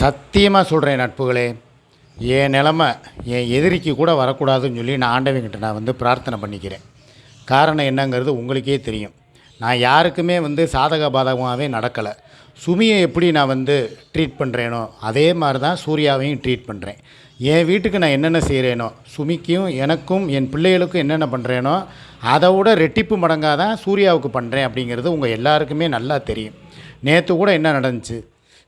சத்தியமாக சொல்கிறேன் நட்புகளே. என் நிலமை என் எதிரிக்கு கூட வரக்கூடாதுன்னு சொல்லி நான் ஆண்டவங்கிட்ட நான் வந்து பிரார்த்தனை பண்ணிக்கிறேன். காரணம் என்னங்கிறது உங்களுக்கே தெரியும். நான் யாருக்குமே வந்து சாதக பாதகமாகவே நடக்கலை. சுமியை எப்படி நான் வந்து ட்ரீட் பண்ணுறேனோ அதே மாதிரி தான் சூர்யாவையும் ட்ரீட் பண்ணுறேன் என் வீட்டுக்கு நான் என்னென்ன செய்கிறேனோ சுமிக்கும் எனக்கும் என் பிள்ளைகளுக்கும் என்னென்ன பண்ணுறேனோ அதை விட ரெட்டிப்பு மடங்காக தான் சூர்யாவுக்கு பண்ணுறேன் அப்படிங்கிறது உங்கள் எல்லாருக்குமே நல்லா தெரியும். நேற்று கூட என்ன நடந்துச்சு?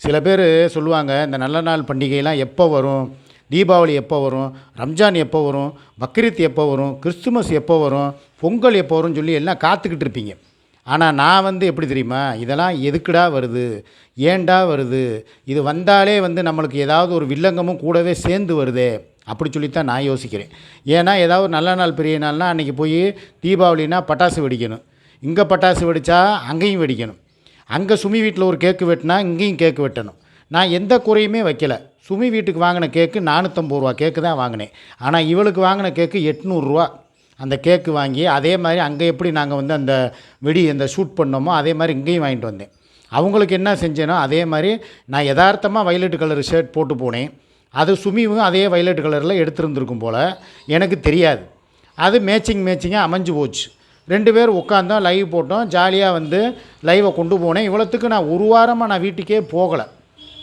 சில பேர் சொல்லுவாங்க இந்த நல்ல நாள் பண்டிகைலாம் எப்போ வரும்? தீபாவளி எப்போ வரும்? ரம்ஜான் எப்போ வரும்? பக்ரீத் எப்போ வரும்? கிறிஸ்துமஸ் எப்போ வரும்? பொங்கல் எப்போ வரும்னு சொல்லி எல்லாம் காத்துக்கிட்டு இருப்பீங்க. ஆனால் நான் வந்து எப்படி தெரியுமா? இதெல்லாம் எதுக்குடா வருது? ஏன்டா வருது? இது வந்தாலே வந்து நம்மளுக்கு ஏதாவது ஒரு வில்லங்கமும் கூடவே சேர்ந்து வருதே. அப்படி சொல்லித்தான் நான் யோசிக்கிறேன். ஏன்னா ஏதாவது ஒரு நல்ல நாள் பெரிய நாள்னால் அன்றைக்கி போய் தீபாவளினா பட்டாசு வெடிக்கணும். இங்கே பட்டாசு வெடித்தா அங்கேயும் வெடிக்கணும். அங்கே சுமி வீட்டில் ஒரு கேக்கு வெட்டினா இங்கேயும் கேக்கு வெட்டணும். நான் எந்த குறையுமே வைக்கல. சுமி வீட்டுக்கு வாங்கின கேக்கு நானூற்றம்பது ரூபா கேக்கு தான் வாங்கினேன். ஆனால் இவளுக்கு வாங்கின கேக்கு எட்நூறுரூவா அந்த கேக்கு வாங்கி அதே மாதிரி அங்கே எப்படி நாங்கள் வந்து அந்த வெடி அந்த ஷூட் பண்ணோமோ அதே மாதிரி இங்கேயும் வாங்கிட்டு வந்தேன். அவங்களுக்கு என்ன செஞ்சேனோ அதே மாதிரி நான் யதார்த்தமாக வயலட் கலர் ஷர்ட் போட்டு போனேன். அது சுமிவும் அதே வயலட் கலரில் எடுத்துருந்துருக்கும் போல் எனக்கு தெரியாது. அது மேட்சிங் மேட்சிங்காக அமைஞ்சு போச்சு. ரெண்டு பேர் உட்காந்தோம் லைவ் போட்டோம். ஜாலியாக வந்து லைவை கொண்டு போனேன். இவ்வளோத்துக்கு நான் ஒரு வாரமாக நான் வீட்டுக்கே போகலை.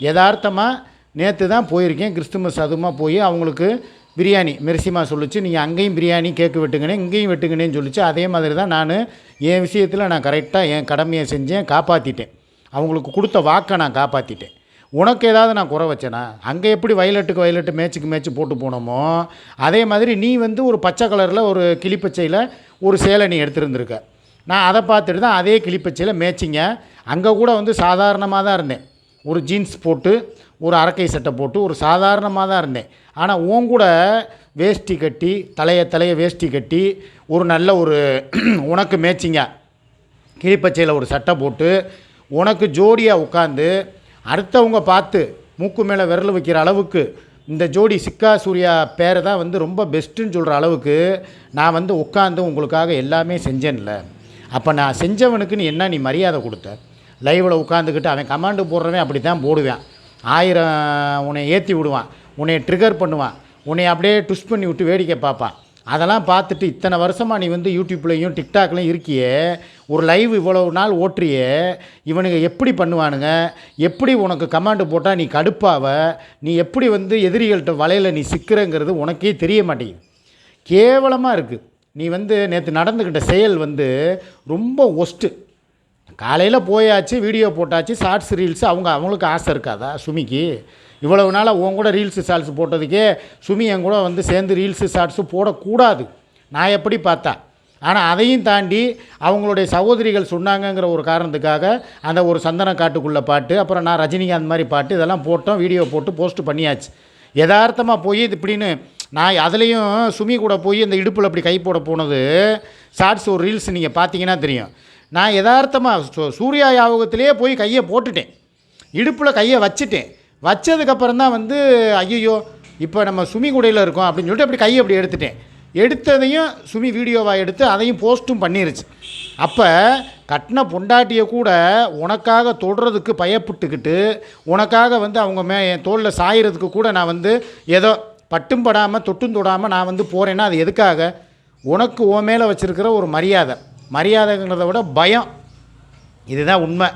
யதார்த்தமாக நேற்று தான் போயிருக்கேன். கிறிஸ்துமஸ் அதுமா போய் அவங்களுக்கு பிரியாணி மெரிசிமா சொல்லிச்சு. நீங்கள் அங்கேயும் பிரியாணி கேக்கு வெட்டுங்கனே இங்கேயும் வெட்டுங்கனேன்னு சொல்லிச்சு. அதே மாதிரி தான் நான் என் விஷயத்தில் நான் கரெக்டாக என் கடமையை செஞ்சேன் காப்பாற்றிட்டேன் அவங்களுக்கு கொடுத்த வாக்கை நான் காப்பாற்றிட்டேன் உனக்கு ஏதாவது நான் குறை வச்சேனா? அங்கே எப்படி வயலட்டுக்கு வயலட்டு மேட்சுக்கு மேட்ச்சு போட்டு போனோமோ அதே மாதிரி நீ வந்து ஒரு பச்சை கலரில் ஒரு கிளிப்பச்சையில் ஒரு சேலை நீ எடுத்துருந்துருக்க. நான் அதை பார்த்துட்டு தான் அதே கிளிப்பச்சையில் மேட்சிங்க அங்கே கூட வந்து சாதாரணமாக தான் இருந்தேன். ஒரு ஜீன்ஸ் போட்டு ஒரு அரக்கை சட்டை போட்டு ஒரு சாதாரணமாக தான் இருந்தேன். ஆனால் உன் கூட வேஷ்டி கட்டி தலையை தலையை வேஷ்டி கட்டி ஒரு நல்ல ஒரு உனக்கு மேட்சிங்க கிளிப்பச்சையில் ஒரு சட்டை போட்டு உனக்கு ஜோடியாக உட்காந்து அடுத்தவங்க பார்த்து மூக்கு மேலே விரல் வைக்கிற அளவுக்கு இந்த ஜோடி சிக்கா சூர்யா பேரை தான் வந்து ரொம்ப பெஸ்ட்டுன்னு சொல்கிற அளவுக்கு நான் வந்து உட்காந்து உங்களுக்காக எல்லாமே செஞ்சேன்ல. அப்போ நான் செஞ்சவனுக்கு நீ என்ன நீ மரியாதை கொடுத்த? லைவில் உட்காந்துக்கிட்டு அவன் கமாண்டு போடுறவன் அப்படி தான் போடுவேன். ஆயிரம் உன்னை ஏற்றி விடுவான். உன்னை ட்ரிகர் பண்ணுவான். உன்னை அப்படியே ட்விஸ்ட் பண்ணி விட்டு வேடிக்கை பார்ப்பான். அதெல்லாம் பார்த்துட்டு இத்தனை வருஷமாக நீ வந்து யூடியூப்லேயும் டிக்டாக்லேயும் இருக்கியே. ஒரு லைவ் இவ்வளவு நாள் ஓட்டுறியே. இவனுங்க எப்படி பண்ணுவானுங்க? எப்படி உனக்கு கமாண்டு போட்டால் நீ கடுப்பாவ? நீ எப்படி வந்து எதிரிகள்கிட்ட வலையில் நீ சிக்கிறங்கிறது உனக்கே தெரிய மாட்டேங்குது. கேவலமாக இருக்குது நீ வந்து நேற்று நடந்துக்கிட்ட செயல் வந்து ரொம்ப ஒஸ்ட்டு காலையில் போயாச்சு வீடியோ போட்டாச்சு ஷார்ட்ஸ் ரீல்ஸ் அவங்க அவங்களுக்கு ஆசை இருக்காதா சுமிக்கு? இவ்வளவு நாளாக உன் கூட ரீல்ஸு ஷார்ட்ஸ் போட்டதுக்கே சுமி என் கூட வந்து சேர்ந்து ரீல்ஸு ஷார்ட்ஸு போடக்கூடாது. நான் எப்படி பார்த்தா? ஆனால் அதையும் தாண்டி அவங்களுடைய சகோதரிகள் சொன்னாங்கங்கிற ஒரு காரணத்துக்காக அந்த ஒரு சந்தன காட்டுக்குள்ளே பாட்டு அப்புறம் நான் ரஜினிகாந்த் மாதிரி பாட்டு இதெல்லாம் போட்டோம் வீடியோ போட்டு போஸ்ட் பண்ணியாச்சு. யதார்த்தமாக போய் இது இப்படின்னு நான் அதுலேயும் சுமி கூட போய் இந்த இடுப்பில் அப்படி கை போட போனது ஷார்ட்ஸ் ஒரு ரீல்ஸ் நீங்கள் பார்த்தீங்கன்னா தெரியும். நான் யதார்த்தமாக சூர்யா யாபகத்திலே போய் கையை போட்டுட்டேன். இடுப்பில் கையை வச்சுட்டேன். வச்சதுக்கப்புறம் தான் வந்து ஐயோ இப்போ நம்ம சுமி கூடையில் இருக்கோம் அப்படின்னு சொல்லிட்டு அப்படி கையை அப்படி எடுத்துட்டேன். எடுத்ததையும் சுமி வீடியோவாக எடுத்து அதையும் போஸ்ட்டும் பண்ணிருச்சு. அப்போ கட்டின பொண்டாட்டியை கூட உனக்காக தொடுறதுக்கு பயப்பட்டுக்கிட்டு உனக்காக வந்து அவங்க மே என் தோளில் சாயிறதுக்கு கூட நான் வந்து ஏதோ பட்டும் படாமல் தொட்டும் தொடாமல் நான் வந்து போகிறேன்னா அது எதுக்காக? உனக்கு ஓ மேலே வச்சுருக்கிற ஒரு மரியாதை. மரியாதைங்கிறத விட பயம். இதுதான் உண்மை.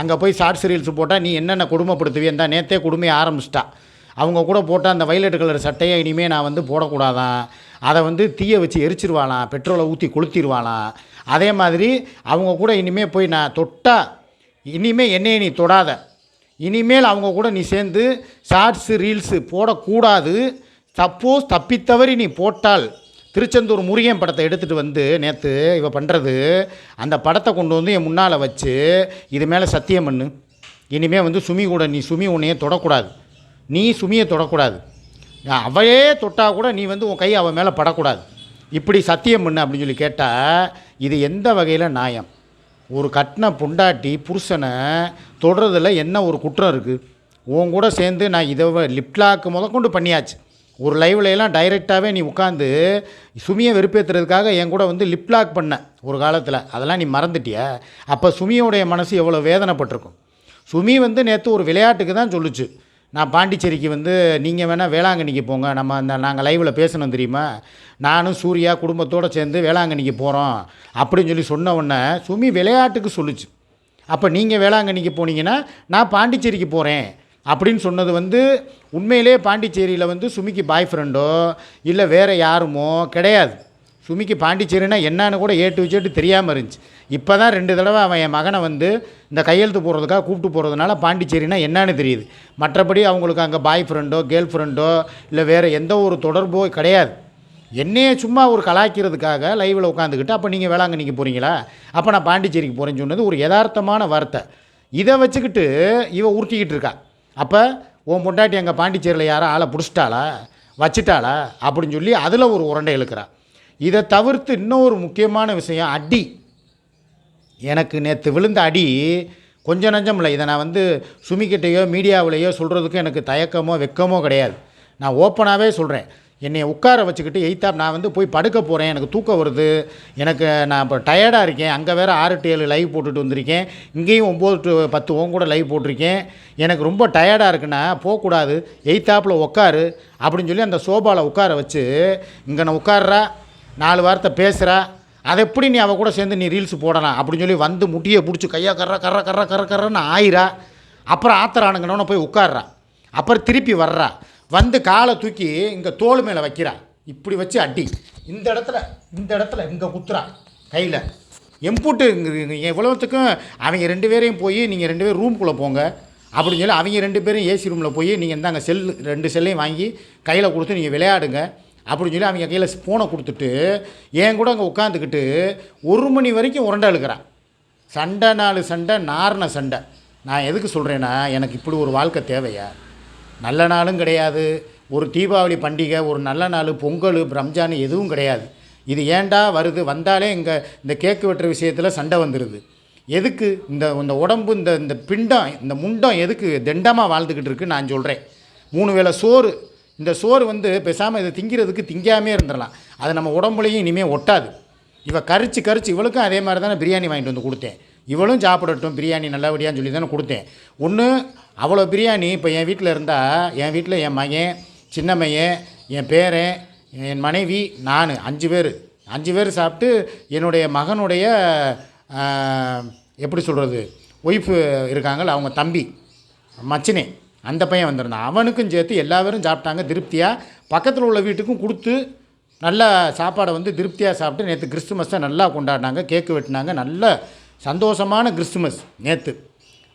அங்கே போய் ஷார்ட்ஸ் ரீல்ஸ் போட்டால் நீ என்னென்ன கொடுமைப்படுத்துவேன் தான் நேற்றே கொடுமையை ஆரம்பிச்சிட்டா. அவங்க கூட போட்டால் அந்த வயலட் கலர் சட்டையை இனிமேல் நான் வந்து போடக்கூடாதான் அதை வந்து தீயை வச்சு எரிச்சிருவாளாம் பெட்ரோலை ஊற்றி கொளுத்திடுவாளாம் அதே மாதிரி அவங்க கூட இனிமேல் போய் நான் தொட்டா இனிமேல் என்னையை நீ தொடாத. இனிமேல் அவங்க கூட நீ சேர்ந்து ஷார்ட்ஸு ரீல்ஸு போடக்கூடாது. சப்போஸ் தப்பித்தவறி நீ போட்டால் திருச்செந்தூர் முருகன் படத்தை எடுத்துகிட்டு வந்து நேற்று இவ பண்ணுறது அந்த படத்தை கொண்டு வந்து என் முன்னால் வச்சு இது மேலே சத்தியம் பண்ணு. இனிமேல் வந்து சுமி கூட நீ சுமி உன்னையே தொடக்கூடாது. நீ சுமியை தொடக்கூடாது. அவையே தொட்டால் கூட நீ வந்து உன் கை அவன் மேலே படக்கூடாது. இப்படி சத்தியம் பண்ணு அப்படின்னு சொல்லி கேட்டால் இது எந்த வகையில் நியாயம்? ஒரு கட்டின பொண்டாட்டி புருஷனை தொடுறதில் என்ன ஒரு குற்றம் இருக்குது உன் கூட சேர்ந்து நான் இதை லிப்லாக்கு முதற்கொண்டு பண்ணியாச்சு. ஒரு லைவ்ல எல்லாம் டைரெக்டாகவே நீ உட்காந்து சுமியை வெறுப்பேற்றுறதுக்காக என் கூட வந்து லிப்லாக் பண்ண ஒரு காலத்தில். அதெல்லாம் நீ மறந்துட்டிய? அப்போ சுமியோடைய மனசு எவ்வளோ வேதனைப்பட்டிருக்கும். சுமி வந்து நேற்று ஒரு விளையாட்டுக்கு தான் சொல்லுச்சு. நான் பாண்டிச்சேரிக்கு வந்து நீங்கள் வேணால் வேளாங்கண்ணிக்கு போங்க. நம்ம அந்த நாங்கள் லைவில் பேசணும் தெரியுமா? நானும் சூர்யா குடும்பத்தோடு சேர்ந்து வேளாங்கண்ணிக்கு போகிறோம் அப்படின்னு சொல்லி சொன்ன உடனே சுமி விளையாட்டுக்கு சொல்லுச்சு. அப்போ நீங்கள் வேளாங்கண்ணிக்கு போனீங்கன்னா நான் பாண்டிச்சேரிக்கு போகிறேன் அப்படின்னு சொன்னது வந்து உண்மையிலே பாண்டிச்சேரியில் வந்து சுமிக்கு பாய் ஃப்ரெண்டோ இல்லை வேறு யாருமோ கிடையாது. சுமிக்கு பாண்டிச்சேரினா என்னன்னு கூட ஏட்டு வச்சுட்டு தெரியாமல் இருந்துச்சு. இப்போ தான் ரெண்டு தடவை அவன் என் மகனை வந்து இந்த கையெழுத்து போடுறதுக்காக கூப்பிட்டு போகிறதுனால பாண்டிச்சேரினா என்னன்னு தெரியுது. மற்றபடி அவங்களுக்கு அங்கே பாய் ஃப்ரெண்டோ கேர்ள் ஃப்ரெண்டோ இல்லை வேறு எந்த ஒரு தொடர்போ கிடையாது. என்னையே சும்மா ஒரு கலாய்க்கிறதுக்காக லைவில் உட்காந்துக்கிட்டு அப்போ நீங்கள் வேளாங்கண்ணிக்கு போகிறீங்களா அப்போ நான் பாண்டிச்சேரிக்கு போகிறேன்னு சொன்னது ஒரு யதார்த்தமான வார்த்தை. இதை வச்சுக்கிட்டு இவ உருட்டிக்கிட்டு இருக்கா. அப்போ உன் பொண்டாட்டி எங்கள் பாண்டிச்சேரியில் யாரோ ஆளை பிடிச்சிட்டாளா? வச்சிட்டாளா? அப்படின்னு சொல்லி அதில் ஒரு உருண்டை இழுக்கிறா. இதை தவிர்த்து இன்னொரு முக்கியமான விஷயம் அடி. எனக்கு நேற்று விழுந்த அடி கொஞ்சம் நஞ்சம் இல்லை. இதை நான் வந்து சுமிக்கிட்டேயோ மீடியாவிலேயோ சொல்கிறதுக்கு எனக்கு தயக்கமோ வெக்கமோ கிடையாது. நான் ஓப்பனாகவே சொல்கிறேன் என்னை உட்கார வச்சுக்கிட்டு எயித்தாப் நான் வந்து போய் படுக்க போகிறேன் எனக்கு தூக்கம் வருது எனக்கு நான் இப்போ டயர்டாக இருக்கேன் அங்கே வேறு ஆறு டு ஏழு லைவ் போட்டுட்டு வந்திருக்கேன் இங்கேயும் ஒம்பது டு பத்து ஓம் கூட லைவ் போட்டிருக்கேன் எனக்கு ரொம்ப டயர்டாக இருக்குன்னா போகக்கூடாது எய்த்தாப்பில் உட்காரு அப்படின்னு சொல்லி அந்த சோபாவில் உட்கார வச்சு இங்கே நான் உட்கார்றா நாலு வார்த்தை பேசுகிறா அதை எப்படி நீ அவள் கூட சேர்ந்து நீ ரீல்ஸ் போடலாம் அப்படின்னு சொல்லி வந்து முட்டியை பிடிச்சி கையா கர்ற கர்ற கர்ற கர்ற கர்றன்னு ஆயிரா அப்புறம் ஆத்திரானுங்கன்னு போய் உட்கார்றா அப்புறம் திருப்பி வர்றா வந்து காலை தூக்கி இங்கே தோல் மேலே வைக்கிறா. இப்படி வச்சு அடி. இந்த இடத்துல இந்த இடத்துல இங்கே குத்துறா. கையில். எம்புட்டு எவ்வளோத்துக்கும் அவங்க ரெண்டு பேரையும் போய் நீங்கள் ரெண்டு பேரும் ரூம்குள்ளே போங்க. அப்படின்னு சொல்லி அவங்க ரெண்டு பேரும் ஏசி ரூமில் போய் நீங்கள் இந்தாங்க செல் ரெண்டு செல்லையும் வாங்கி கையில் கொடுத்து நீங்கள் விளையாடுங்க. அப்படின்னு சொல்லி அவங்க கையில் ஃபோனை கொடுத்துட்டு என் கூட அங்கே உட்காந்துக்கிட்டு ஒரு மணி வரைக்கும் உரண்டை இழுக்கிறான் சண்டை நாலு சண்டை நாரண சண்டை. நான் எதுக்கு சொல்கிறேன்னா எனக்கு இப்படி ஒரு வாழ்க்கை தேவையா? நல்ல நாளும் கிடையாது. ஒரு தீபாவளி பண்டிகை ஒரு நல்ல நாள் பொங்கல் ரம்ஜான் எதுவும் கிடையாது. இது ஏண்டா வருது? வந்தாலே இங்கே இந்த கேக்கு வெட்டுற விஷயத்தில் சண்டை வந்துடுது எதுக்கு? இந்த இந்த உடம்பு இந்த இந்த பிண்டம் இந்த முண்டம் எதுக்கு திண்டமாக வாழ்ந்துக்கிட்டு இருக்கு நான் சொல்கிறேன் மூணு வேளை சோறு. இந்த சோறு வந்து பேசாமல் இதை திங்கிறதுக்கு திங்காமே இருந்துடலாம். அது நம்ம உடம்புலையும் இனிமேல் ஒட்டாது. இவள் கரிச்சு கரிச்சு இவளுக்கும் அதே மாதிரி தானே பிரியாணி வாங்கிட்டு வந்து கொடுத்தேன். இவளும் சாப்பிடட்டும் பிரியாணி நல்லபடியான்னு சொல்லி தானே கொடுத்தேன். ஒன்று அவ்வளோ பிரியாணி இப்போ என் வீட்டில் இருந்தால் என் வீட்டில் என் மகன் சின்ன மையன் என் பேரன் என் மனைவி நான் அஞ்சு பேர். அஞ்சு பேர் சாப்பிட்டு என்னுடைய மகனுடைய எப்படி சொல்கிறது ஒய்ஃபு இருக்காங்கள அவங்க தம்பி மச்சினே அந்த பையன் வந்திருந்தான். அவனுக்கும் சேர்த்து எல்லா பேரும் சாப்பிட்டாங்க திருப்தியாக பக்கத்தில் உள்ள வீட்டுக்கும் கொடுத்து நல்ல சாப்பாடை வந்து திருப்தியாக சாப்பிட்டு நேற்று கிறிஸ்துமஸை நல்லா கொண்டாடினாங்க கேக்கு வெட்டினாங்க நல்ல சந்தோஷமான கிறிஸ்துமஸ் நேற்று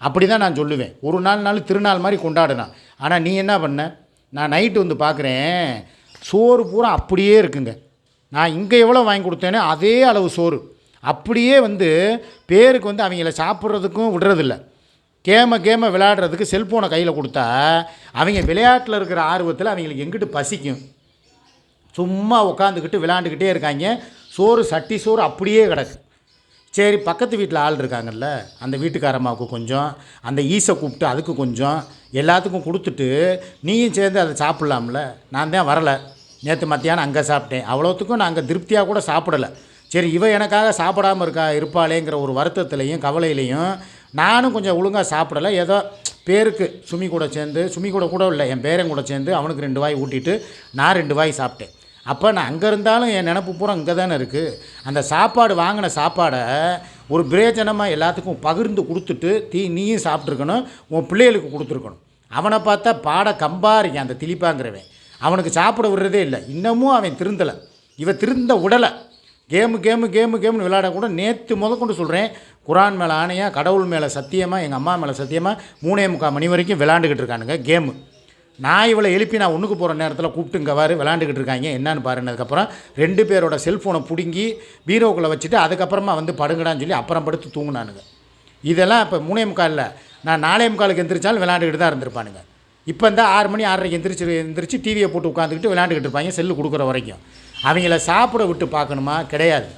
அப்படி தான் நான் சொல்லுவேன். ஒரு நாள் நாள் திருநாள் மாதிரி கொண்டாடினான் ஆனால் நீ என்ன பண்ண? நான் நைட்டு வந்து பார்க்குறேன் சோறு பூரா அப்படியே இருக்குங்க. நான் இங்கே எவ்வளோ வாங்கி கொடுத்தேனோ அதே அளவு சோறு. அப்படியே வந்து பேருக்கு வந்து அவங்கள சாப்பிட்றதுக்கும் விடுறதில்ல. கேம கேம விளையாடுறதுக்கு செல்ஃபோனை கையில் கொடுத்தா அவங்க விளையாட்டில் இருக்கிற ஆர்வத்தில் அவங்களுக்கு எங்கிட்டு பசிக்கும். சும்மா உட்காந்துக்கிட்டு விளாண்டுக்கிட்டே இருக்காங்க. சோறு சட்டி சோறு அப்படியே கிடக்கு. சரி பக்கத்து வீட்டில் ஆள் இருக்காங்கல்ல அந்த வீட்டுக்காரம்மாவுக்கு கொஞ்சம் அந்த ஈஸை கூப்பிட்டு அதுக்கு கொஞ்சம் எல்லாத்துக்கும் கொடுத்துட்டு நீயும் சேர்ந்து அதை சாப்பிட்லாம்ல. நான் தான் வரலை. நேற்று மத்தியானம் அங்கே சாப்பிட்டேன். அவ்வளோத்துக்கும் நான் அங்கே திருப்தியாக கூட சாப்பிடலை. சரி இவ எனக்காக சாப்பிடாம இருக்கா இருப்பாளேங்கிற ஒரு வருத்தத்துலேயும் கவலையிலையும் நானும் கொஞ்சம் ஒழுங்காக சாப்பிடலை. ஏதோ பேருக்கு சுமி கூட சேர்ந்து சுமி கூட கூட இல்லை என் பேரன் கூட சேர்ந்து அவனுக்கு ரெண்டு வாய் ஊட்டிட்டு நான் ரெண்டு வாய் சாப்பிட்டேன். அப்போ நான் அங்கே இருந்தாலும் என் நினப்பு பூரா இங்கே தானே இருக்குது அந்த சாப்பாடு வாங்கின சாப்பாடை ஒரு பிரயோஜனமாக எல்லாத்துக்கும் பகிர்ந்து கொடுத்துட்டு தீ நீயும் சாப்பிட்ருக்கணும் உன் பிள்ளைகளுக்கு கொடுத்துருக்கணும். அவனை பார்த்தா பாட கம்பா இருக்கேன் அந்த திலிப்பாங்கிறவன். அவனுக்கு சாப்பிட விடுறதே இல்லை. இன்னமும் அவன் திருந்தலை. இவன் திருந்த உடலை. கேமு கேமு கேமு கேம்னு விளையாட கூட நேற்று முத கொண்டு சொல்கிறேன் குரான் மேலே ஆணையாக கடவுள் மேலே சத்தியமாக எங்கள் அம்மா மேலே சத்தியமாக மூணே முக்கால் மணி வரைக்கும் விளாண்டுக்கிட்டு இருக்கானுங்க கேமு. நான் இவளை எழுப்பி நான் ஒன்றுக்கு போகிற நேரத்தில் கூப்பிட்டு இங்கே வாரு விளாண்டுக்கிட்டு இருக்காங்க. என்னன்னு பாருனதுக்கப்புறம் ரெண்டு பேரோட செல்ஃபோனை பிடுங்கி பீரோக்குள்ளே வச்சுட்டு அதுக்கப்புறமா வந்து படுங்கடான்னு சொல்லி அப்புறம் படுத்து தூங்கினானுங்க. இதெல்லாம் இப்போ மூணே முக்காலில். நான் நாலே முக்காலுக்கு எந்திரிச்சாலும் விளாண்டுக்கிட்டு தான் இருந்திருப்பானுங்க. இப்போ இந்த ஆறு மணி ஆறரைக்கு எந்திரிச்சு எந்திரிச்சு டிவியை போட்டு உட்காந்துக்கிட்டு விளாண்டுக்கிட்டு இருப்பாங்க செல்லு கொடுக்குற வரைக்கும். அவங்கள சாப்பிட விட்டு பார்க்கணுமா? கிடையாது.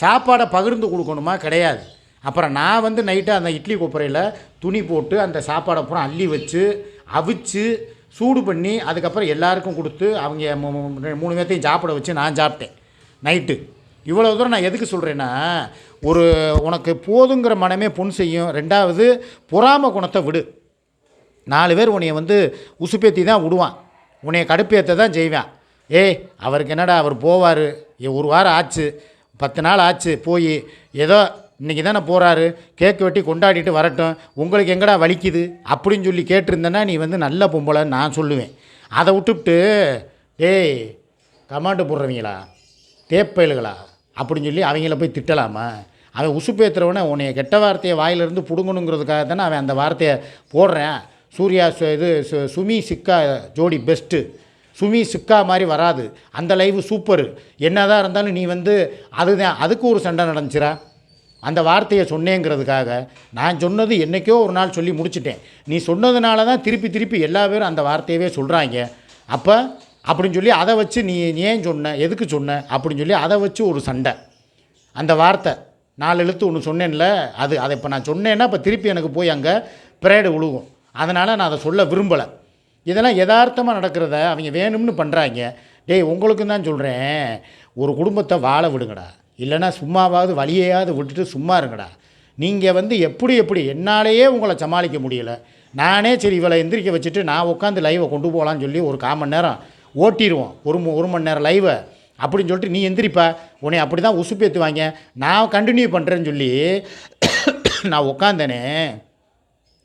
சாப்பாடை பகிர்ந்து கொடுக்கணுமா? கிடையாது. அப்புறம் நான் வந்து நைட்டு அந்த இட்லி கொப்பரையில் துணி போட்டு அந்த சாப்பாடை பூரா அள்ளி வச்சு அவிச்சு சூடு பண்ணி அதுக்கப்புறம் எல்லாருக்கும் கொடுத்து அவங்க மூணு பேர்த்தையும் சாப்பிட வச்சு நான் சாப்பிட்டேன். நைட்டு. இவ்வளோ தூரம் நான் எதுக்கு சொல்கிறேன்னா ஒரு உனக்கு போதுங்கிற மனமே பொன் செய்யும். ரெண்டாவது பொறாம குணத்தை விடு. நாலு பேர் உன்னைய வந்து உசுப்பேத்தி தான் விடுவான். உன்னைய கடுப்பேற்ற தான் செய்வான். ஏய் அவருக்கு என்னடா அவர் போவார்? ஒரு வாரம் ஆச்சு. பத்து நாள் ஆச்சு போய். ஏதோ இன்றைக்கி தானே போகிறாரு கேக்கு வெட்டி கொண்டாடிட்டு வரட்டும். உங்களுக்கு எங்கடா வலிக்குது? அப்படின்னு சொல்லி கேட்டிருந்தேன்னா நீ வந்து நல்ல பொம்பளைன்னு நான் சொல்லுவேன். அதை விட்டுவிட்டு டேய் கமாண்டு போடுறவங்களா? தேப்பயல்களா அப்படின்னு சொல்லி அவங்கள போய் திட்டலாமா? அவன் உசுப்பேத்துறவனே உன்னைய கெட்ட வார்த்தையை வாயிலிருந்து பிடுங்கணுங்கிறதுக்காக தானே அவன் அந்த வார்த்தையை போடுறேன். சூர்யா சு- இது சு- சுமி சிக்கா ஜோடி பெஸ்ட்டு சுமி சிக்கா மாதிரி வராது. அந்த லைவ் சூப்பரு. என்னதான் இருந்தாலும் நீ வந்து அதுதான் அதுக்கு ஒரு சண்டை நடந்துச்சுரா அந்த வார்த்தையை சொன்னேங்கிறதுக்காக நான் சொன்னது என்றைக்கோ ஒரு நாள் சொல்லி முடிச்சிட்டேன். நீ சொன்னதுனால தான் திருப்பி திருப்பி எல்லா பேரும் அந்த வார்த்தையவே சொல்கிறாங்க அப்போ அப்படின்னு சொல்லி அதை வச்சு நீ ஏன் சொன்ன எதுக்கு சொன்ன அப்படின்னு சொல்லி அதை வச்சு ஒரு சண்டை. அந்த வார்த்தை நாலு எழுத்து ஒன்று சொன்னேன்ல அது அதை இப்போ நான் சொன்னேன்னா இப்போ திருப்பி எனக்கு போய் அங்கே பிரேடு விழுகும் அதனால் நான் அதை சொல்ல விரும்பலை. இதெல்லாம் யதார்த்தமாக நடக்கிறத அவங்க வேணும்னு பண்ணுறாங்க டேய் உங்களுக்கும் தான் சொல்கிறேன் ஒரு குடும்பத்தை வாழ விடுங்கடா. இல்லைன்னா சும்மாவாவது வழியையாவது விட்டுட்டு சும்மா இருங்கடா. நீங்கள் வந்து எப்படி எப்படி என்னாலேயே உங்களை சமாளிக்க முடியல. நானே சரி இவளை எந்திரிக்க வச்சுட்டு நான் உட்காந்து லைவை கொண்டு போகலான்னு சொல்லி ஒரு கால் மணி நேரம் ஓட்டிடுவோம். ஒரு மு- ஒரு மணி நேரம் லைவை அப்படின்னு சொல்லிட்டு நீ எந்திரிப்பா. உன்னை அப்படி தான் உசுப்பேற்றுவாங்க நான் கண்டினியூ பண்ணுறேன்னு சொல்லி நான் உட்காந்தேனே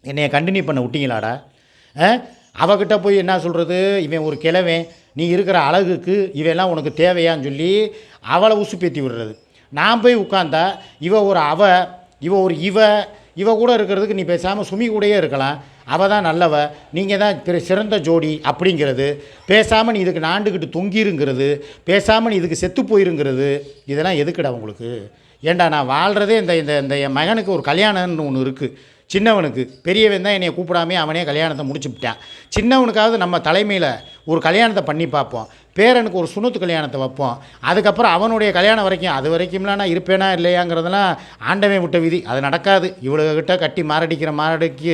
என்னையை கண்டினியூ பண்ண விட்டிங்களாடா? ஆ? அவகிட்ட போய் என்ன சொல்கிறது இவன் ஒரு கிழவன். நீ இருக்கிற அழகுக்கு இவையெல்லாம் உனக்கு தேவையான்னு சொல்லி அவளை உசுப்பேற்றி விடுறது. நான் போய் உட்காந்தா இவ ஒரு அவ இவ ஒரு இவ இவ கூட இருக்கிறதுக்கு நீ பேசாமல் சுமி கூடயே இருக்கலாம். அவ தான் நல்லவ நீங்கள் தான் பிற சிறந்த ஜோடி அப்படிங்கிறது. பேசாமல் நீ இதுக்கு நாண்டுக்கிட்டு தொங்கிருங்கிறது. பேசாமல் நீ இதுக்கு செத்து போயிருங்கிறது. இதெல்லாம் எதுக்குடா உங்களுக்கு? ஏன்டா நான் வாழ்கிறதே இந்த இந்த இந்த என் மகனுக்கு ஒரு கல்யாணம்னு ஒன்று இருக்குது சின்னவனுக்கு. பெரியவன் தான் என்னை கூப்பிடாமே அவனே கல்யாணத்தை முடிச்சுவிட்டான் சின்னவனுக்காவது நம்ம தலைமையில் ஒரு கல்யாணத்தை பண்ணி பார்ப்போம். பேரனுக்கு ஒரு சுனத்து கல்யாணத்தை வைப்போம். அதுக்கப்புறம் அவனுடைய கல்யாணம் வரைக்கும் அது வரைக்கும்லாம் நான் இருப்பேனா இல்லையாங்கிறதெல்லாம் ஆண்டவன் விட்ட விதி. அது நடக்காது. இவ்வளோகிட்ட கட்டி மாரடிக்கிற மாரடிக்கு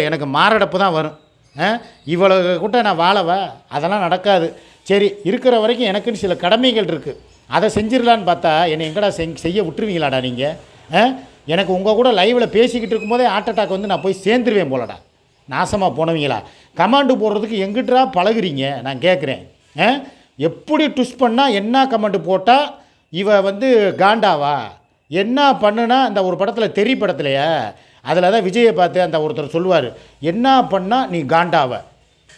எனக்கு மாரடைப்பு தான் வரும். ஆ? இவ்வளவு கூட்ட நான் வாழவா? அதெல்லாம் நடக்காது. சரி இருக்கிற வரைக்கும் எனக்குன்னு சில கடமைகள் இருக்குது அதை செஞ்சிடலான்னு பார்த்தா என்னை எங்கடா செய் செய்ய விட்டுருவீங்களாடா நீங்கள் எனக்கு உங்கள் கூட லைவில் பேசிக்கிட்டு இருக்கும்போதே ஹார்ட் அட்டாக் வந்து நான் போய் சேர்ந்துருவேன் போலடா. நாசமாக போனவங்களா. கமாண்டு போடுறதுக்கு எங்கிட்டா பழகுறீங்க? நான் கேட்குறேன் ஆ? எப்படி ட்விஸ்ட் பண்ணால் என்ன கமெண்ட் போட்டால் இவ வந்து காண்டாவா? என்ன பண்ணுனா இந்த ஒரு படத்தில் தெரி படத்துலையே? அதில் தான் விஜயை பார்த்து அந்த ஒருத்தர் சொல்லுவார். என்ன பண்ணால் நீ காண்டாவ?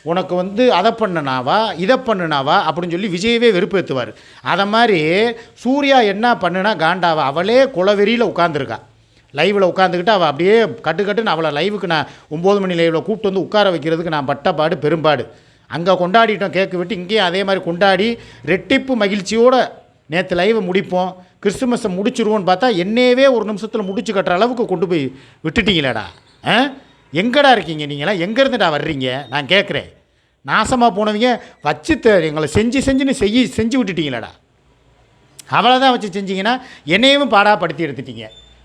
உனக்கு வந்து அதை பண்ணுனாவா? இதை பண்ணுனாவா? அப்படின்னு சொல்லி விஜயவே வெறுப்பேற்றுவார் அதை மாதிரி சூர்யா என்ன பண்ணுனா காண்டாவா? அவளே குலவெறியில் உட்காந்துருக்கா லைவில் உட்காந்துக்கிட்டு அவள் அப்படியே கட்டு கட்டுன்னு அவளை லைவுக்கு நான் ஒம்பது மணி லைவில் கூப்பிட்டு வந்து உட்கார வைக்கிறதுக்கு நான் பட்டப்பாடு பெரும்பாடு. அங்கே கொண்டாடிட்டோம் கேக்கு விட்டு இங்கேயும் அதே மாதிரி கொண்டாடி ரெட்டிப்பு மகிழ்ச்சியோடு நேற்று லைவை முடிப்போம் கிறிஸ்துமஸை முடிச்சிருவோன்னு பார்த்தா என்னையவே ஒரு நிமிஷத்தில் முடிச்சு கட்டுற அளவுக்கு கொண்டு போய் விட்டுட்டீங்களேடா. ஆ? எங்கடா இருக்கீங்க நீங்களாம்? எங்கேருந்துடா வர்றீங்க? நான் கேட்குறேன். நாசமாக போனவங்க வச்சு த- எங்களை செஞ்சு செஞ்சுன்னு செய்ய செஞ்சு விட்டுட்டீங்களேடா. அவளை தான் வச்சு செஞ்சீங்கன்னா என்னையும் பாடாப்படுத்தி எடுத்துட்டீங்க.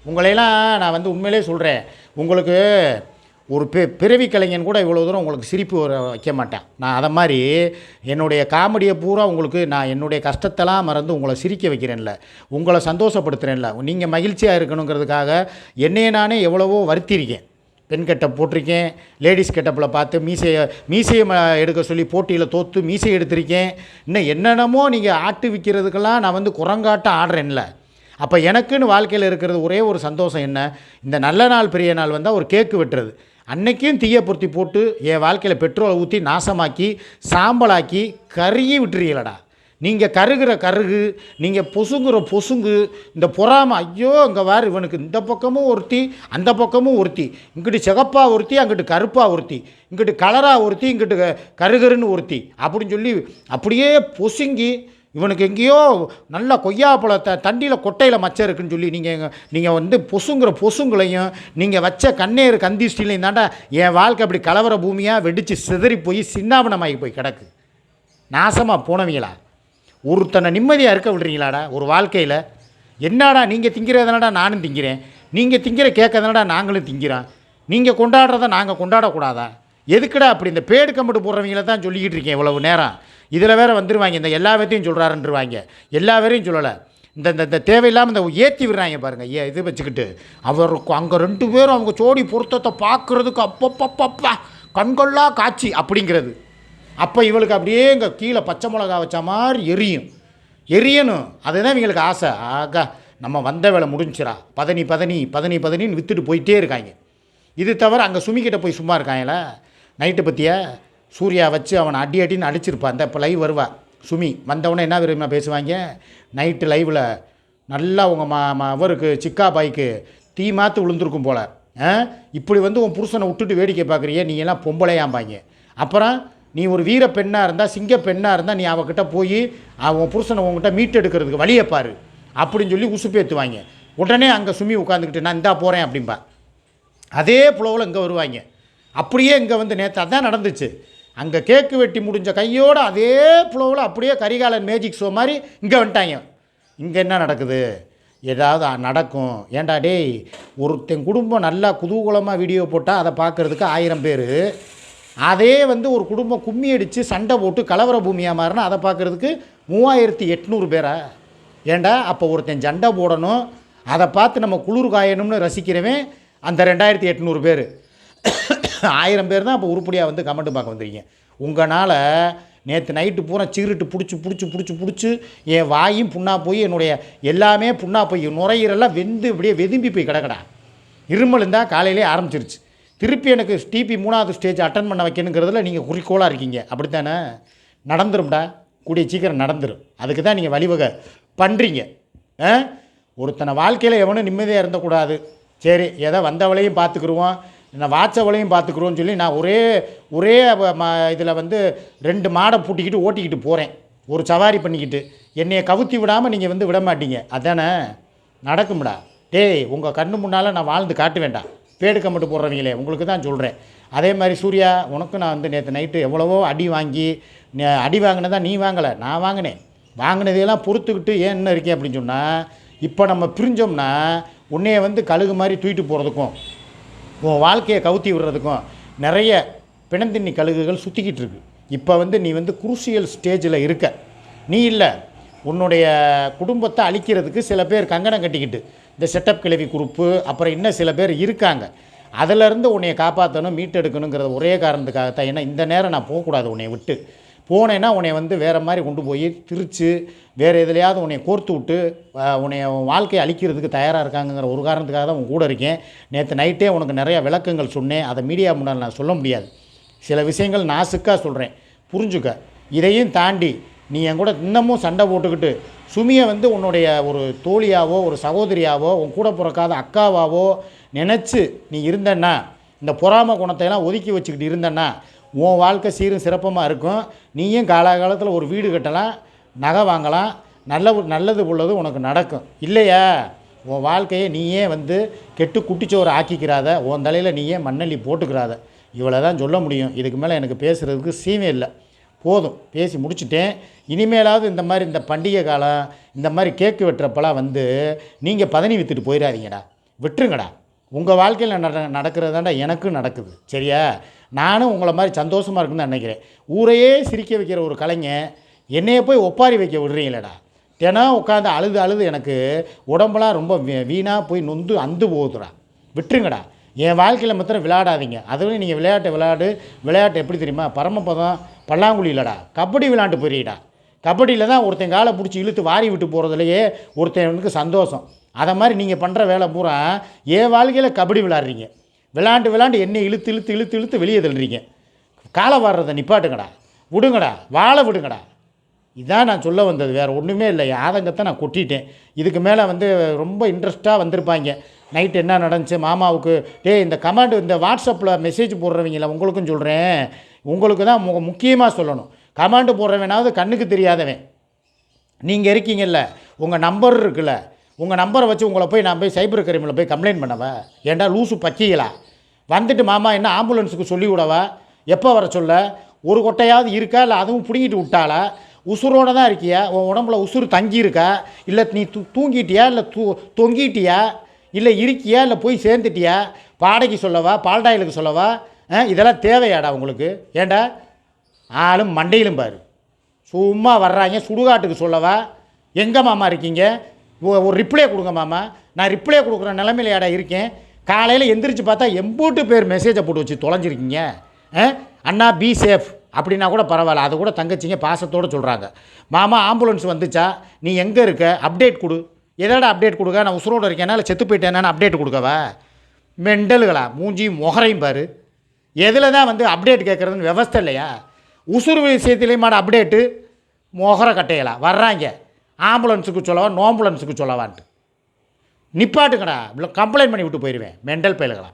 உங்களையெல்லாம் நான் வந்து உண்மையிலே சொல்கிறேன் உங்களுக்கு ஒரு பெ பிறவி கலைஞன் கூட இவ்வளோ தூரம் உங்களுக்கு சிரிப்பு வர வைக்க மாட்டேன். நான் அதை மாதிரி என்னுடைய காமெடியை பூரா உங்களுக்கு நான் என்னுடைய கஷ்டத்தெல்லாம் மறந்து உங்களை சிரிக்க வைக்கிறேன்ல. உங்களை சந்தோஷப்படுத்துகிறேன்ல நீங்கள் மகிழ்ச்சியாக இருக்கணுங்கிறதுக்காக என்னையே நானே எவ்வளவோ வருத்திருக்கேன் பெண் கெட்டப் போட்டிருக்கேன். லேடிஸ் கெட்டப்பில் பார்த்து மீசையை மீசையை ம- எடுக்க சொல்லி போட்டியில் தோற்று மீசை எடுத்திருக்கேன். இன்னும் என்னென்னமோ நீங்கள் ஆட்டு விற்கிறதுக்கெல்லாம் நான் வந்து குரங்காட்டம் ஆடுறேன்ல. அப்போ எனக்குன்னு வாழ்க்கையில் இருக்கிறது ஒரே ஒரு சந்தோஷம் என்ன? இந்த நல்ல நாள் பெரிய நாள் வந்தால் ஒரு கேக்கு வெட்டுறது. அன்னைக்கும் தீயை பொருத்தி போட்டு என் வாழ்க்கையில் பெட்ரோலை ஊற்றி நாசமாக்கி சாம்பலாக்கி கருகி விட்டுறீங்களடா. நீங்கள் கருகிற கருகு நீங்கள் பொசுங்குற பொசுங்கு இந்த பொறாமை ஐயோ அங்கே வேறு இவனுக்கு இந்த பக்கமும் ஒருத்தி அந்த பக்கமும் ஒருத்தி. இங்கிட்டு சிகப்பாக ஒருத்தி அங்கிட்டு கருப்பாக ஒருத்தி. இங்கிட்டு கலராக ஒருத்தி இங்கிட்டு கருகருன்னு ஒருத்தி. அப்படின்னு சொல்லி அப்படியே பொசுங்கி இவனுக்கு எங்கேயோ நல்லா கொய்யாப்பழத்தை தண்டியில் கொட்டையில் மச்சம் இருக்குன்னு சொல்லி நீங்கள் நீங்கள் வந்து பொசுங்கிற பொசுங்களையும் நீங்கள் வச்ச கண்ணேறு கந்திஷ்டிலையும் தாண்டா என் வாழ்க்கை அப்படி கலவர பூமியாக வெடித்து சிதறி போய் சின்னாபனமாகி போய் கிடக்கு. நாசமாக போனவங்களா? ஒருத்தனை நிம்மதியாக இருக்க விடுறீங்களாடா ஒரு வாழ்க்கையில்? என்னடா நீங்கள் திங்கிறதுனாடா நானும் திங்கிறேன்? நீங்கள் திங்கிற கேட்கறதுனாடா நாங்களும் திங்கிறோம்? நீங்கள் கொண்டாடுறத நாங்கள் கொண்டாடக்கூடாதா? எதுக்குடா அப்படி இந்த பேடு கம்பிட்டு போடுறவங்கள தான் சொல்லிக்கிட்டு இருக்கேன் இவ்வளவு நேரம். இதில் வேற வந்துடுவாங்க இந்த எல்லா பேர்த்தையும் சொல்கிறாருன்றவாங்க எல்லா பேரையும் சொல்லலை. இந்த இந்த இந்த தேவையில்லாமல் இந்த ஏற்றி விடுறாங்க பாருங்கள் ஏ இது வச்சுக்கிட்டு? அவர் அங்கே ரெண்டு பேரும் அவங்க ஜோடி பொருத்தத்தை பார்க்குறதுக்கு அப்பப்பப்பப்பா கண்கொள்ளா காட்சி அப்படிங்கிறது. அப்போ இவளுக்கு அப்படியே இங்கே கீழே பச்சை மிளகா வச்ச மாதிரி எரியும். எரியணும். அதுதான் இவங்களுக்கு ஆசை. ஆகா நம்ம வந்த வேலை முடிஞ்சிரா பதனி பதனி பதனி பதனின்னு விற்றுட்டு போயிட்டே இருக்காங்க. இது தவிர அங்கே சுமிக்கிட்ட போய் சும்மா இருக்காங்களா? நைட்டு பற்றியா சூர்யா வச்சு அவனை அடி அடின்னு அடிச்சிருப்பான் அந்த இப்போ லைவ் வருவா. சுமி வந்தவொடனே என்ன விரும்பினா பேசுவாங்க? நைட்டு லைவில் நல்லா உங்கள் மா அவருக்கு சிக்கா பாய்க்கு தீ மாற்று விழுந்திருக்கும் போல். ஆ? இப்படி வந்து உன் புருஷனை விட்டுட்டு வேடிக்கை பார்க்குறியே நீ எல்லாம் பொம்பளையாம்பாங்க. அப்புறம் நீ ஒரு வீர பெண்ணாக இருந்தால் சிங்க பெண்ணாக இருந்தால் நீ அவகிட்ட போய் அவன் புருஷனை உங்ககிட்ட மீட்டெடுக்கிறதுக்கு வழியை பாரு. அப்படின்னு சொல்லி உசுப்பேற்றுவாங்க உடனே அங்கே சுமி உட்காந்துக்கிட்டு நான் இந்தா போகிறேன் அப்படிம்பா. அதே புலவில் இங்கே வருவாங்க. அப்படியே இங்கே வந்து நேற்று அதான் நடந்துச்சு. அங்கே கேக்கு வெட்டி முடிஞ்ச கையோடு அதே புலவில் அப்படியே கரிகாலன் மேஜிக் ஷோ மாதிரி இங்கே வந்துட்டாங்க. இங்கே என்ன நடக்குது? ஏதாவது நடக்கும். ஏண்டா டேய் ஒருத்தன் குடும்பம் நல்லா குதூகூலமாக வீடியோ போட்டால் அதை பார்க்குறதுக்கு ஆயிரம் பேர். அதே வந்து ஒரு குடும்பம் கும்மி அடித்து சண்டை போட்டு கலவர பூமியாக மாறினா அதை பார்க்குறதுக்கு மூவாயிரத்தி எட்நூறு பேரா? ஏண்டா அப்போ ஒருத்தன் சண்டை போடணும். அதை பார்த்து நம்ம குளிர் காயணும்னு ரசிக்கிறவன் அந்த ரெண்டாயிரத்தி எட்நூறு பேர். ஆயிரம் பேர் தான் அப்போ உருப்படியாக வந்து கமெண்ட் பார்க்க வந்திருக்கீங்க. உங்களால் நேற்று நைட்டு பூரா சீருட்டு பிடிச்சி பிடிச்சி பிடிச்சி பிடிச்சி என் வாயும் புண்ணா போய் என்னுடைய எல்லாமே புண்ணா போய் நுரையீரெல்லாம் வெந்து இப்படியே வெதும்பி போய் கிடக்கடா. இருமல் இருந்தால் காலையிலே ஆரம்பிச்சிருச்சு. திருப்பி எனக்கு டிபி மூணாவது ஸ்டேஜ் அட்டன் பண்ண வைக்கணுங்கிறதுல நீங்கள் குறிக்கோளாக இருக்கீங்க. அப்படித்தானே? நடந்துரும்டா. கூடிய சீக்கிரம் நடந்துரும். அதுக்கு தான் நீங்கள் வழிவகை பண்ணுறீங்க ஆ? ஒருத்தனை வாழ்க்கையில் எவனும் நிம்மதியாக இருந்தக்கூடாது. சரி ஏதோ வந்தவளையும் பார்த்துக்குருவோம் நான் வாட்சவளையும் பார்த்துக்குறோன்னு சொல்லி நான் ஒரே ஒரே இதில் வந்து ரெண்டு மாடை பூட்டிக்கிட்டு ஓட்டிக்கிட்டு போகிறேன் ஒரு சவாரி பண்ணிக்கிட்டு. என்னையை கவுத்தி விடாமல் நீங்கள் வந்து விட மாட்டீங்க. அதானே? நடக்கும்டா. டேய் உங்கள் கண்ணு முன்னால் நான் வாழ்ந்து காட்ட வேண்டாம் பேடு கம்பட்டு போடுறவங்களே உங்களுக்கு தான் சொல்கிறேன் அதே மாதிரி சூர்யா உனக்கும் நான் வந்து நேற்று நைட்டு எவ்வளவோ அடி வாங்கி அடி வாங்கினதா நீ வாங்கலை நான் வாங்கினேன். வாங்கினதையெல்லாம் பொறுத்துக்கிட்டு ஏன் என்ன இருக்கேன் அப்படின்னு சொன்னால் இப்போ நம்ம பிரிஞ்சோம்னா உன்னைய வந்து கழுகு மாதிரி தூக்கிட்டு போகிறதுக்கும் உன் வாழ்க்கையை கவுத்தி விடுறதுக்கும் நிறைய பிணந்தின்னி கழுகுகள் சுற்றிக்கிட்டு இருக்கு. இப்போ வந்து நீ வந்து குருசியல் ஸ்டேஜில் இருக்க. நீ இல்லை. உன்னுடைய குடும்பத்தை அழிக்கிறதுக்கு சில பேர் கங்கணம் கட்டிக்கிட்டு இந்த செட்டப் கிளவி குரூப்பு அப்புறம் இன்னும் சில பேர் இருக்காங்க. அதிலிருந்து உன்னைய காப்பாற்றணும் மீட்டெடுக்கணுங்கிற ஒரே காரணத்துக்காகத்தான். ஏன்னா இந்த நேரம் நான் போகக்கூடாது உன்னை விட்டு. போனேன்னா உன்னை வந்து வேறு மாதிரி கொண்டு போய் திரிச்சு வேறு எதுலையாவது உன்னை கோர்த்து விட்டு உன்னைய உன் வாழ்க்கையை அழிக்கிறதுக்கு தயாராக இருக்காங்கங்கிற ஒரு காரணத்துக்காக தான் உன் கூட இருக்கேன். நேற்று நைட்டே உனக்கு நிறையா விளக்கங்கள் சொன்னேன். அதை மீடியா முன்னால் நான் சொல்ல முடியாது. சில விஷயங்கள் நாசுக்காக சொல்கிறேன் புரிஞ்சுக்க. இதையும் தாண்டி நீ என் கூட இன்னமும் சண்டை போட்டுக்கிட்டு சுமியை வந்து உன்னுடைய ஒரு தோழியாவோ ஒரு சகோதரியாவோ உன் கூட பிறக்காத அக்காவாவோ நினச்சி நீ இருந்தன்னா இந்த பொறாம குணத்தையெல்லாம் ஒதுக்கி வச்சுக்கிட்டு இருந்தன்னா உன் வாழ்க்கை சீரும் சிறப்பமாக இருக்கும். நீயும் காலாகாலத்தில் ஒரு வீடு கட்டலாம் நகை வாங்கலாம் நல்ல நல்லது உள்ளது உனக்கு நடக்கும். இல்லையா? உன் வாழ்க்கையை நீயே வந்து கெட்டு குட்டிச்சோறு ஆக்கிக்கிறாத உன் தலையில் நீயே மண்ணள்ளி போட்டுக்கிறாத. இவ்வளோ தான் சொல்ல முடியும். இதுக்கு மேலே எனக்கு பேசுகிறதுக்கு சீமே இல்லை. போதும். பேசி முடிச்சுட்டேன். இனிமேலாவது இந்த மாதிரி இந்த பண்டிகை காலம் இந்த மாதிரி கேக்கு வெட்டுறப்பெல்லாம் வந்து நீங்கள் பதனி விற்றுட்டு போயிடாதீங்கடா விட்டுருங்கடா. உங்கள் வாழ்க்கையில் நட நடக்கிறது தாண்டா எனக்கும் நடக்குது. சரியா? நானும் உங்களை மாதிரி சந்தோஷமாக இருக்குன்னு தான் நினைக்கிறேன். ஊரையே சிரிக்க வைக்கிற ஒரு கலைஞன் என்னையை போய் ஒப்பாரி வைக்க விடுறீங்களேடா. தினம் உட்காந்து அழுது அழுது எனக்கு உடம்பெலாம் ரொம்ப வீ- வீணாக போய் நொந்து அந்து போகுதுடா. விட்டுருங்கடா. என் வாழ்க்கையில் மாத்திரம் விளையாடாதீங்க. அதுவும் நீங்கள் விளையாட்டு விளையாடு விளையாட்டு எப்படி தெரியுமா? பரமபதம் பல்லாங்குழி இல்லைடா. கபடி விளையாண்டு போறீடா கபடியில் தான் ஒருத்தன் காலை பிடிச்சி இழுத்து வாரி விட்டு போகிறதுலையே ஒருத்தனுக்கு சந்தோஷம். அதை மாதிரி நீங்கள் பண்ணுற வேலை பூரா என் வாழ்க்கையில் கபடி விளாட்றீங்க விளாண்டு விளாண்டு என்னை இழுத்து இழுத்து இழுத்து இழுத்து வெளியே தள்ளுறீங்க. காலை வாடுறதை நிப்பாட்டுங்கடா. விடுங்கடா. வாழை விடுங்கடா. இதான் நான் சொல்ல வந்தது. வேறு ஒன்றுமே இல்லை. ஆதங்கத்தை நான் கொட்டிட்டேன். இதுக்கு மேலே வந்து ரொம்ப இன்ட்ரெஸ்ட்டாக வந்திருப்பாங்க. நைட் என்ன நடந்துச்சு? மாமாவுக்கு டேய் இந்த கமெண்ட் இந்த வாட்ஸ்அப்பில் மெசேஜ் போடுறவங்கள உங்களுக்கும் சொல்கிறேன் உங்களுக்கு தான் மு முக்கியமாக சொல்லணும். கமெண்ட் போடுறவனாவது கண்ணுக்கு தெரியாதவன். நீங்கள் இருக்கீங்கல்ல. உங்கள் நம்பர் இருக்குல்ல. உங்கள் நம்பரை வச்சு உங்களை போய் நான் போய் சைபர் கிரைமில் போய் கம்ப்ளைண்ட் பண்ணவா? ஏண்டா லூசு பக்கிகளா வந்துட்டு மாமா என்ன ஆம்புலன்ஸுக்கு சொல்லி விடவா? எப்போ வர சொல்ல? ஒரு கொட்டையாவது இருக்கா? இல்லை அதுவும் பிடுங்கிட்டு விட்டாளா? உசுரோடு தான் இருக்கியா? உன் உடம்புல உசுறு தங்கியிருக்கா? இல்லை நீ தூ தூங்கிட்டியா? இல்லை தூ தொங்கிட்டியா? இல்லை இருக்கியா? இல்லை போய் சேர்ந்துட்டியா? பாடைக்கு சொல்லவா? பால்டாயிலுக்கு சொல்லவா? ஆ, இதெல்லாம் தேவையாடா உங்களுக்கு? ஏன்டா ஆளும் மண்டையிலும் பாரு. சும்மா வர்றாங்க சுடுகாட்டுக்கு சொல்லவா? எங்கே மாமா இருக்கீங்க? ஒரு ரிப்ளை கொடுங்க மாமா. நான் ரிப்ளை கொடுக்குற நிலமையில ஏடா இருக்கேன். காலையில் எந்திரிச்சு பார்த்தா எம்பூட்டு பேர் மெசேஜை போட்டு வச்சு தொலைஞ்சிருக்கீங்க. ஆ? அண்ணா பி சேஃப் அப்படின்னா கூட பரவாயில்ல. அது கூட தங்கச்சிங்க பாசத்தோடு சொல்கிறாங்க மாமா ஆம்புலன்ஸ் வந்துச்சா? நீ எங்கே இருக்க? அப்டேட் கொடு. எதோட அப்டேட் கொடுக்க? நான் உசுரோடு இருக்கேன். இல்லை செத்து போயிட்டேன்னு அப்டேட் கொடுக்கவா? மெண்டல்களா? மூஞ்சி முகரையும் பாரு. எதில் தான் வந்து அப்டேட் கேட்குறதுன்னு விவஸ்தை இல்லையா? உசுறு விஷயத்துலேயும் மாட அப்டேட்டு முகர கட்டையலா. வர்றாங்க. ஆம்புலன்ஸுக்கு சொல்லவா நோம்புலன்ஸுக்கு சொல்லவான்ட்டு. நிப்பாட்டுங்கடா இல்லை கம்ப்ளைண்ட் பண்ணி விட்டு போயிடுவேன் மெண்டல் பயலுகளா?